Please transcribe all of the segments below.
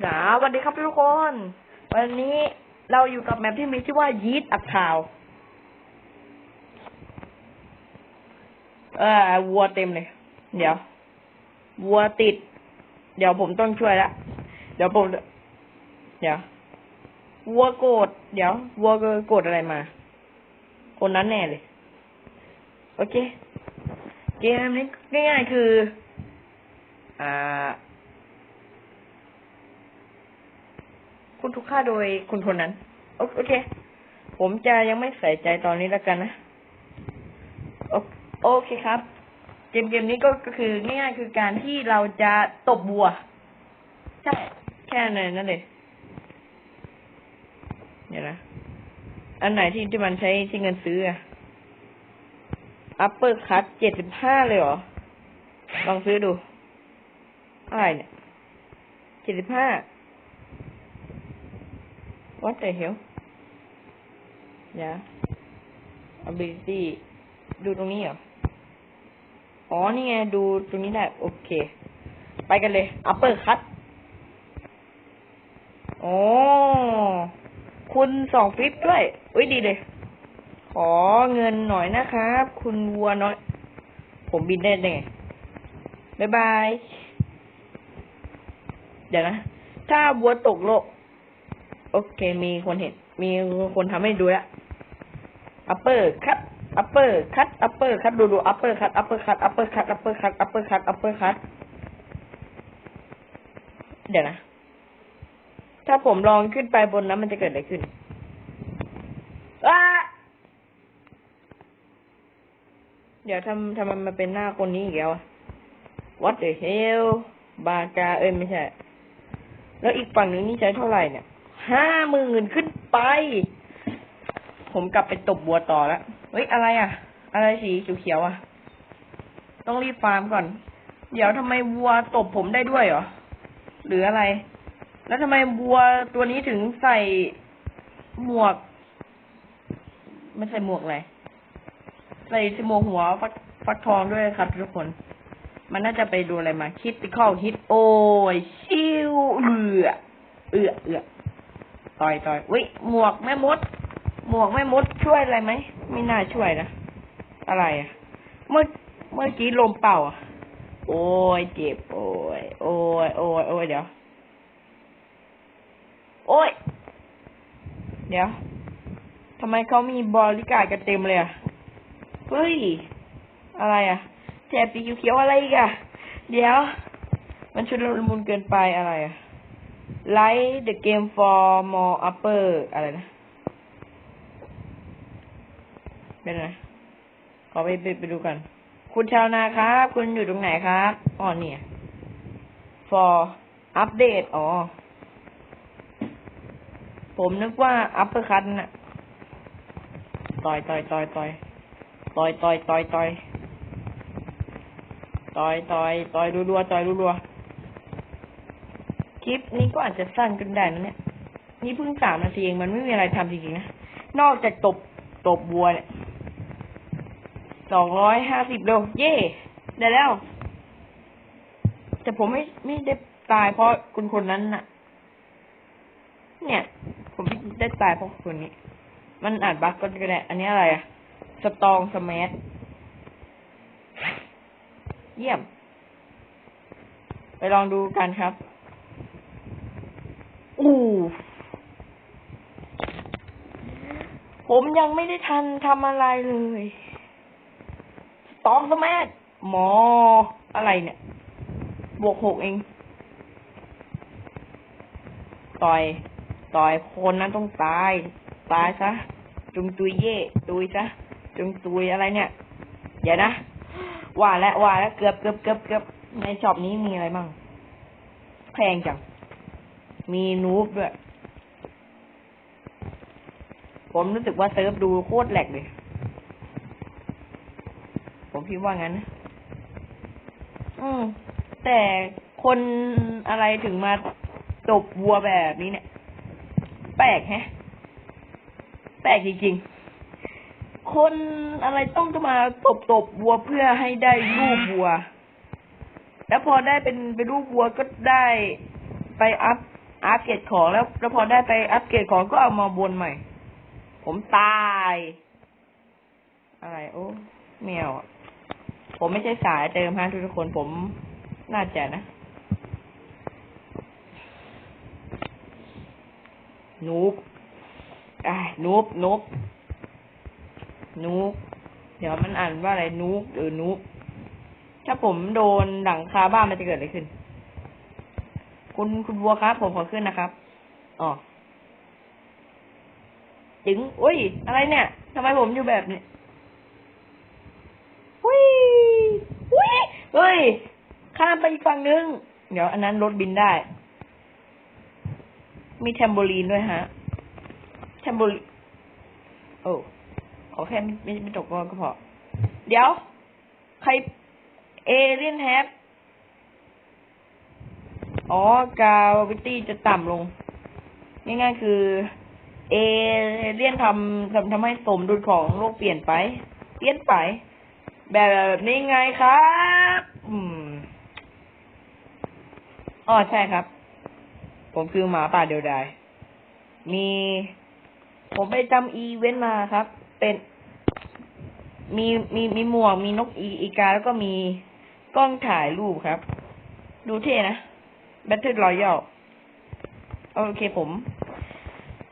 หนาสวัสดีครับทุกคน วันนี้เราอยู่กับแมปที่มีชื่อว่ายีดอักข่าว เออวัวเต็มเลย เดี๋ยว วัวติด เดี๋ยวผมต้องช่วยละเดี๋ยวผม เดี๋ยว วัวโกรธเดี๋ยว วัวโกรธอะไรมา คนนั้นแน่เลย โอเค เกมนี้ง่ายๆคือ อ่า คุณถูกฆ่าโดยคุณคนนั้นโอโอเค ผมจะยังไม่ใส่ใจตอนนี้แล้วกันนะโอโอเคครับ เกมเกมนี้ก็ก็คือง่ายๆคือการที่เราจะตบบัว ใช่ แค่นั้นนั่นเลยเดี๋ยวนะ อันไหนที่ที่มันใช้ที่เงินซื้ออะอัปเปอร์คัตเจ็ดสิบห้าเลยเหรอ ลองซื้อดูอะไรเนี่ยเจ็ดสิบห้า What the hell เดี๋ยว ability ดูตรงนี้เหรอ อ๋อ นี่ไง ดูตรงนี้ได้ โอเค ไปกันเลย upper cut อ๋อคุณสองฟิปด้วย อุ้ยดีเลย ขอเงินหน่อยนะครับ คุณวัวน้อย ผมบินได้ไงบ๊ายบาย เดี๋ยวนะ ถ้าวัวตกโลก โอเค มีคนเห็น มีคนทำให้ดูแล้วอัปเปอร์คัตอัปเปอร์คัตอัปเปอร์คัตดูดูอัปเปอร์คัตอัปเปอร์คัตอัปเปอร์คัตอัปเปอร์คัตอัปเปอร์คัตอัปเปอร์คัตเดี๋ยวนะ ถ้าผมลองขึ้นไปบนนั้นมันจะเกิดอะไรขึ้นว้าเดี๋ยวทำทำมันมาเป็นหน้าคนนี้อีกแล้ววัดเด the hell บากาเอ้ยไม่ใช่ แล้วอีกฝั่งนึงนี่ใช้เท่าไหร่เนี่ย ห้าหมื่นขึ้นไป ผมกลับไปตบบัวต่อแล้วเฮ้ยอะไรอะ อะไรสีเขียวๆอะ ต้องรีบฟาร์มก่อน เดี๋ยวทำไมวัวตบผมได้ด้วยเหรอ หรืออะไร แล้วทำไมวัวตัวนี้ถึงใส่หมวก ไม่ใส่หมวกอะไร ใส่หมวกหัวฟักฟักทองด้วยครับทุกคนมันน่าจะไปดูอะไรมาคิดไปเข้าฮิตโอ้ยชิวเอือเอือเอือ ต่อยต่อยวิหมวกแม่มด หมวกแม่มดช่วยอะไรไหมไม่น่าช่วยนะอะไรอะ เมื่อเมื่อกี้ลมเป่าอะโอ้ยเจ็บโอ้ยโอ้ยโอ้ยโอ้ยเดี๋ยวโอ้ยเดี๋ยวทำไมเขามีบริการกันเต็มเลยอะเฮ้ย อะไรอะแจบสีเขียวอะไรอีกอะ เดี๋ยว มันชุดละมุนเกินไปอะไรอะ Like the game for more upper อะไรนะ เป็นไงขอไปไปไปดูกัน คุณชาวนาครับ คุณอยู่ตรงไหนครับอ๋อเนี่ย for update อ๋อ ผมนึกว่า upper cut น่ะ ต่อยต่อยต่อยต่อยต่อยต่อยต่อยต่อยต่อยต่อยต่อยรัวๆต่อยรัวๆ คลิปนี้ก็อาจจะสั้นกันได้นะเนี่ย นี่เพิ่งสามนาทีเองมันไม่มีอะไรทำจริงๆนะ นอกจากตบตบวัวเนี่ยสองร้อยห้าสิบโลเย่ได้แล้ว แต่ผมไม่ไม่ได้ตายเพราะคนคนนั้นน่ะ เนี่ย ผมไม่ได้ตายเพราะคนนี้ มันอาจบั๊กก็ได้อันนี้อะไรอะสตองสมัทเยี่ยม ไปลองดูกันครับ อู้ผมยังไม่ได้ทันทำอะไรเลยตองสมัทหมออะไรเนี่ย บวกหกเอง ต่อย ต่อยคนนั้นต้องตาย ตายซะ จุงตุยเย่ตุยซะ จุงตุยอะไรเนี่ยเดี๋ยวนะ ว่าแล้วว่าแล้วเกือบเกือบเกือบเกือบในช็อปนี้มีอะไรบ้าง แพงจัง มีนูบด้วย ผมรู้สึกว่าเซิร์ฟดูโคตรแหลกเลย ผมคิดว่างั้นนะอืมแต่คนอะไรถึงมาตบวัวแบบนี้เนี่ย แปลกแฮะ แปลกจริงๆ คนอะไรต้องจะมาตบตบวัวเพื่อให้ได้ลูกวัว แล้วพอได้เป็นเป็นลูกวัวก็ได้ไปอัพ อัปเกรดของแล้วแล้วพอได้ไปอัปเกรดของก็เอามาบนใหม่ ผมตาย อะไร โอ้แมวผมไม่ใช่สายเติมฮะทุกคนผมน่าจะนะ นูบอ่านูบนูบนูบเดี๋ยวมันอ่านว่าอะไรนูบหรือนูบถ้าผมโดนหลังคาบ้านมันจะเกิดอะไรขึ้น คุณคุณบัวครับ ผมขอขึ้นนะครับอ๋อจึงอุ้ย อะไรเนี่ยทำไมผมอยู่แบบนี้อุ้ยอุ้ยเฮ้ย ข้ามไปอีกฝั่งนึง เดี๋ยว อันนั้นรถบินได้ มีแทมโบลีนด้วยฮะ แทมโบลีนโอ้ขอแค่ไม่ไม่ตกก้อนก็พอ เดี๋ยว ใครเอเลียนแฮป อ๋อกาววิตี้จะต่ำลง ง่ายๆคือ เอเลี่ยนทำทำทำให้สมดุลของโลกเปลี่ยนไป เปลี่ยนไป แบบแบบนี้ไงครับ อืมอ๋อใช่ครับ ผมคือหมาป่าเดียวดาย มี ผมไปจำอีเวนต์มาครับ เป็น มีมีมีหมวก มีนกอีอีกา แล้วก็มีกล้องถ่ายรูปครับ ดูเท่นะ Battle Royale โอเคผม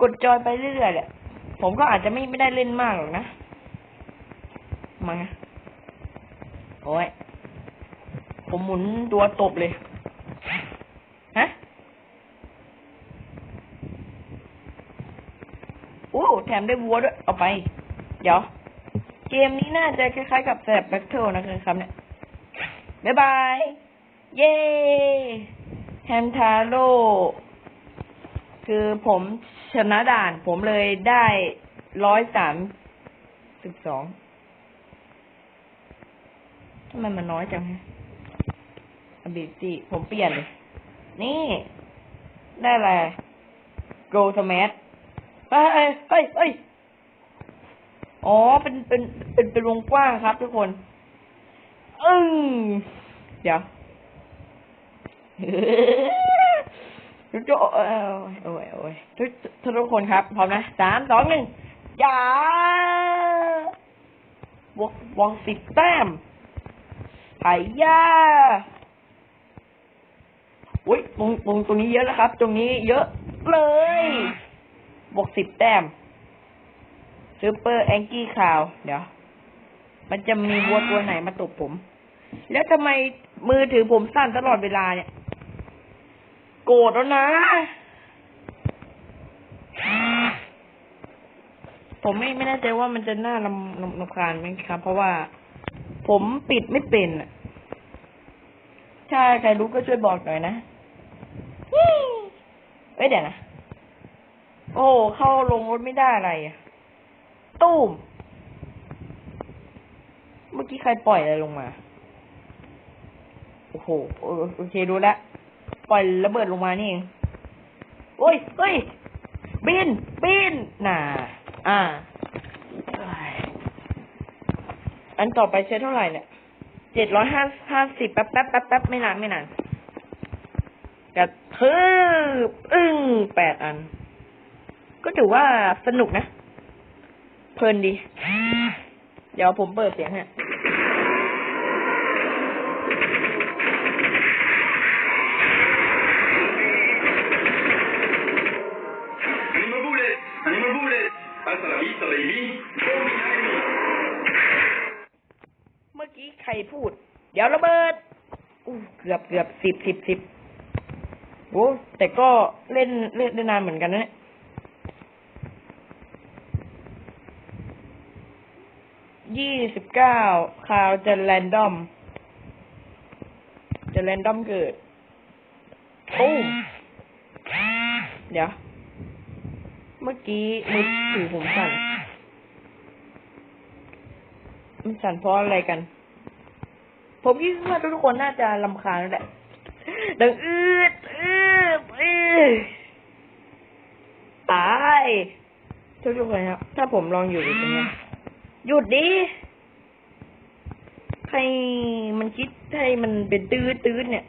กดจอยไปเรื่อยๆแหละผมก็อาจจะไม่ไม่ได้เล่นมากหรอกนะ มา โอ้ย ผมหมุนตัวตบเลย ฮะ โอ้ แถมได้วัวด้วย เอาไป เดี๋ยว เกมนี้น่าจะคล้ายๆกับแสบแบทเทิลนะครับเนี่ย บ๊ายบาย เย้ แฮมทาโร่คือผมชนะด่านผมเลยได้ร้อยสามสิบสองทำไมมันน้อยจังฮะ ability ผมเปลี่ยนเลยนี่ ได้อะไร go smash เฮ้ยเฮ้ยเฮ้ยอ๋อ เป็นเป็นเป็นเป็นวงกว้างครับทุกคนอึ้งเดี๋ยว ทุกโจโอ้ยโอ้ยทุกทุกคนครับ พร้อมนะสามสองหนึ่งอย่าบวกบวกสิบแต้มไผ่ย่าอุ้ยตรงตรงตรงนี้เยอะแล้วครับ ตรงนี้เยอะเลยบวกสิบแต้มซูเปอร์แองกี้คาวเดี๋ยว มันจะมีวัวตัวไหนมาตบผม แล้วทำไมมือถือผมสั่นตลอดเวลาเนี่ย โกรธแล้วนะ ผมไม่ไม่แน่ใจว่ามันจะน่าลำลำลำคาญไหมครับ เพราะว่า ผมปิดไม่เป็นอะใช่ใครรู้ก็ช่วยบอกหน่อยนะเอ้ยเดี๋ยวนะ โอ้ เข้าลงรถไม่ได้อะไรอะ ตู้ม เมื่อกี้ใครปล่อยอะไรลงมา โอ้โห โอเคดูแลว ปล่อยระเบิดลงมานี่เองโอ้ยเฮ้ยบินบินน่ะ อ่า อันต่อไปใช้เท่าไหร่เนี่ยเจ็ดร้อยห้าห้าสิบแป๊บแป๊บแป๊บแป๊บไม่นานไม่นานกระทืบอึ้งแปดอัน ก็ถือว่าสนุกนะ เพลินดี เดี๋ยวผมเปิดเสียงฮะ เมื่อกี้ใครพูด เดี๋ยวระเบิดอู้เกือบเกือบสิบสิบสิบโอ้แต่ก็เล่นเล่นได้นานเหมือนกันนะเนี่ยยี่สิบเก้าคราวจะแรนดอม จะแรนดอมเกิด โอ้ เดี๋ยว เมื่อกี้มือถือผมสั่นมันสั่นเพราะอะไรกัน ผมคิดว่าทุกคนน่าจะลำคาญแหละดังอืดอืดอืดตายทุกทุกคนครับ ถ้าผมลองอยู่ตรงนี้หยุดดิใครมันคิดให้มันเป็นตื้อตื้อเนี่ย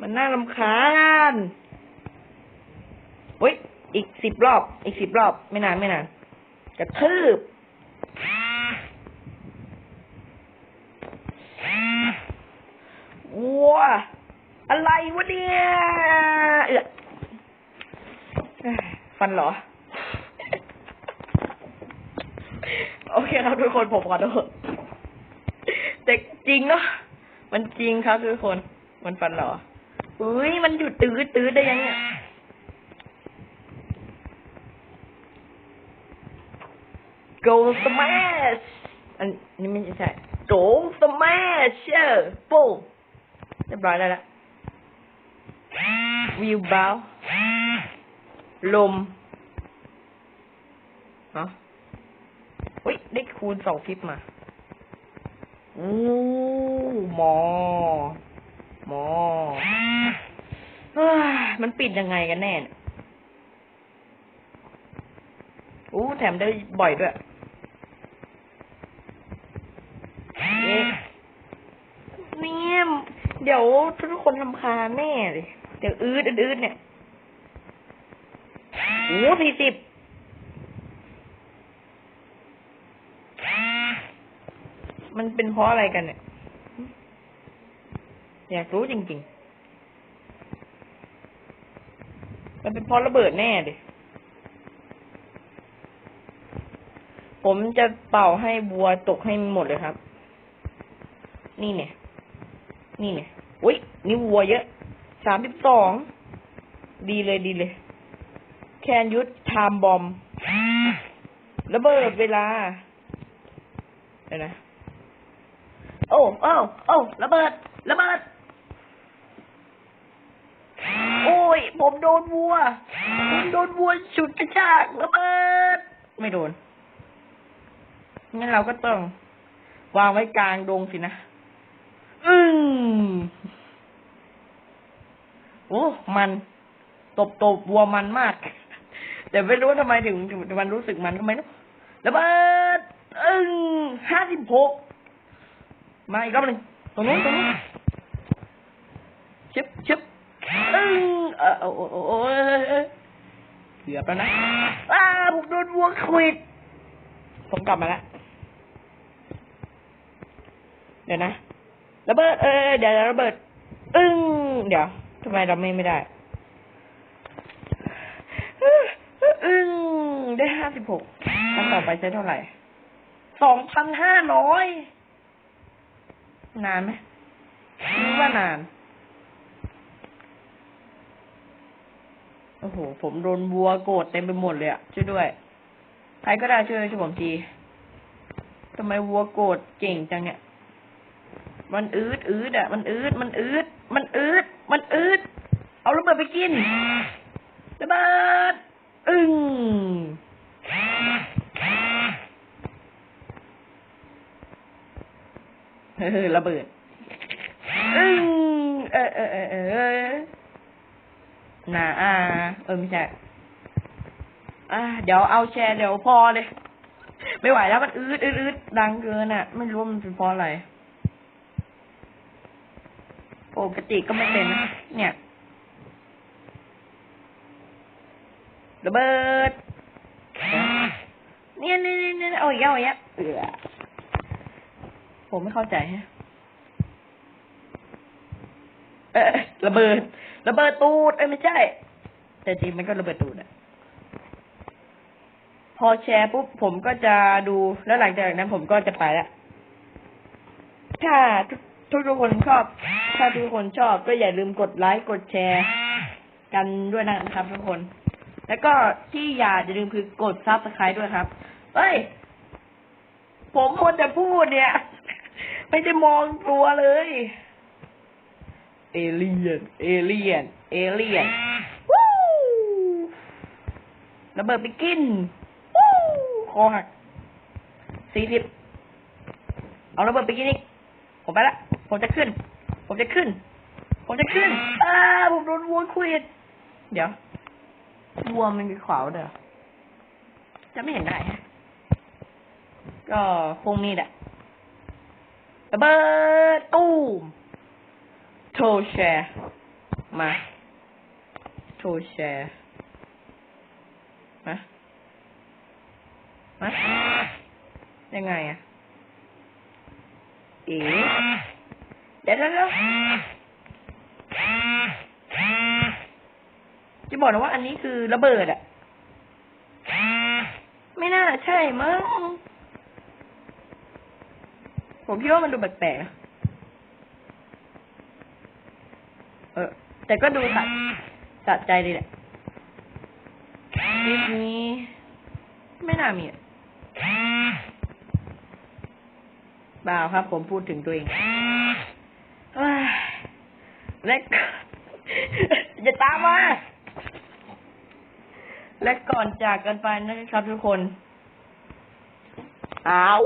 มันน่าลำคาญเฮ้ย อีกสิบรอบ อีกสิบรอบ ไม่นานไม่นานกระทืบวัวอะไรวะเนี่ยเออฟันเหรอ โอเคครับทุกคนผมขอโทษแต่จริงเนาะมันจริงครับทุกคน มันฟันเหรออุ้ยมันหยุดตื้อตื้อได้ยังเนี่ย Go Smash อันนี้ไม่ใช่ Go Smash ปุ้งเรียบร้อยแล้วละวิวบาวลมเนาะอุ้ย ได้คูณสองคลิปมาอู้หมอ หมอเฮ้ยมันปิดยังไงกันแน่เนี่ยอู้แถมได้บ่อยด้วยเอ๊ะเนี่ย เดี๋ยวทุกคนทำคาญแน่เลยเดี๋ยวอืดอืดเนี่ยโอ้สี่สิบมันเป็นเพราะอะไรกันเนี่ย อยากรู้จริง ๆ มันเป็นเพราะระเบิดแน่ดิผมจะเป่าให้บัวตกให้หมดเลยครับ นี่เนี่ย นี่เนี่ย อุ้ยนี่วัวเยอะสามสิบสอง ดีเลยดีเลย แคนยุทธไทม์บอมระเบิดเวลาเดี๋ยวนะ โอ้โอ้โอ้ระเบิด ระเบิด โอ้ย ผมโดนวัว ผมโดนวัวฉุดกระชากระเบิด ไม่โดน งั้นเราก็ต้อง วางไว้กลางดงสินะ อืม โอ้มันตบตบวัวมันมาก แต่ไม่รู้ว่าทำไมถึงมันรู้สึกมันทำไมเนะระเบิดอึ้งห้าสิบหกมาอีกรอบหนึ่งตรงนู้นตรงนู้นชึบชึบอึ้งเออโอ้โอ้โอ้โอ้เอ้ยเกือบแล้วนะอ้าผมโดนวัวควิดผมกลับมาแล้วเดี๋ยวนะระเบิดเออเดี๋ยวระเบิด อึ้งเดี๋ยว ทำไมเราไม่ไม่ได้อึ้งได้ห้าสิบหกครั้งต่อไปใช้เท่าไหร่ สองพันห้าร้อย นานไหมนึกว่านาน โอ้โห ผมโดนวัวโกรธเต็มไปหมดเลยอะช่วยด้วย ใครก็ได้ช่วยช่วยผมทีทำไมวัวโกรธเก่งจังเนี่ย มันอืดอืดอะมันอืดมันอืด มันอืด มันอืด เอาระเบิดไปกิน ระเบิด อึ้งเออระเบิด อึ้งเออเออเออเออน่าอ่า เออไม่ใช่อ่าเดี๋ยวเอาแชร์เดี๋ยวพอเลย ไม่ไหวแล้วมันอืดอืดอืดดังเกินอะ ไม่รู้ว่ามันเป็นเพราะอะไร ปกติก็ไม่เป็นนะเนี่ย ระเบิด เนี่ยเนี่ยเนี่ยเนี่ยเอาอีกแล้วเอาอีกแล้วเออผมไม่เข้าใจฮะเออระเบิด ระเบิดตูดเอ้ยไม่ใช่ แต่จริงมันก็ระเบิดตูดอะพอแชร์ปุ๊บผมก็จะดูแล้วหลังจากนั้นผมก็จะไปละถ้าทุกทุกทุกคนชอบ ถ้าทุกคนชอบก็อย่าลืมกดไลค์กดแชร์ กันด้วยนะครับทุกคน แล้วก็ที่อย่าอย่าลืมคือกดซับสไครต์ด้วยครับเอ้ย ผมคนจะพูดเนี่ย ไม่ได้มองตัวเลย เอเลียน เอเลียน เอเลียนวู้ระเบิดไปกินวู้คอหักสี่สิบเอาระเบิดไปกินอีกผมไปละ ผมจะขึ้น ผมจะขึ้น ผมจะขึ้นอ้าผมโดนวัวควิด เดี๋ยว วัวมันมีขวาวเด้อจะไม่เห็นได้ฮะก็คงนี่แหละระเบิดตู้มโทรแชร์ มาโทรแชร์มามายังไงอะเอ๋ เดี๋ยวเดี๋ยวจะบอกนะว่าอันนี้คือระเบิดอะไม่น่าใช่มั้งผมคิดว่ามันดูแปลกๆเออ แต่ก็ดูสะสะใจดีแหละคลิปนี้ไม่น่ามีอะเปล่าครับ ผมพูดถึงตัวเอง เฮ้ยและอย่าตามมา และก่อนจากกันไปนะครับทุกคน อ้าว